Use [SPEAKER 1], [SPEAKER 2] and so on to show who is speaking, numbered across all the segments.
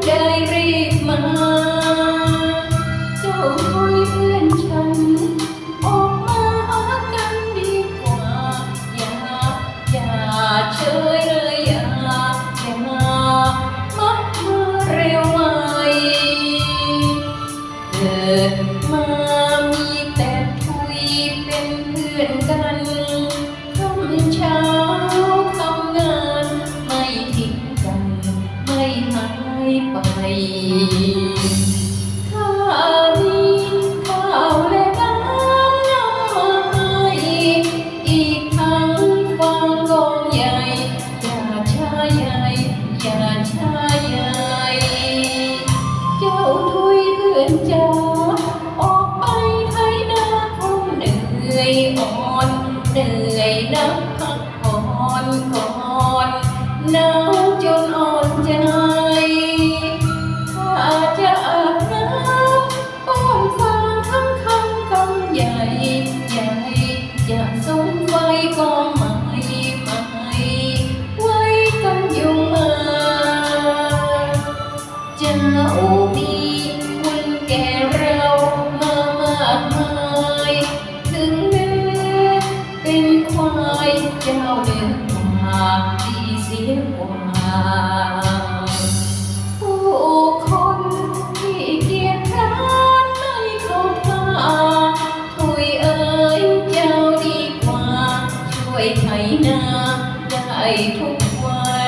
[SPEAKER 1] Tell ไปข้ามีขาวละน้ำไม้อีกทั้งฟังกองใหญ่ อย่าช้าใหญ่อย่าช้าใหญ่เจ้าทุยเพื่อนจ้าออกไปไทยนาคงเหนื่อยอ่อนเหนื่อยนักพักผ่อนก่อน นาได้ทุกวัน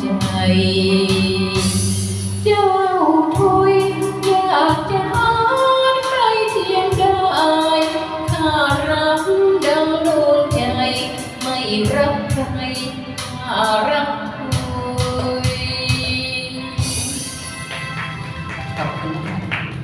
[SPEAKER 1] ใจ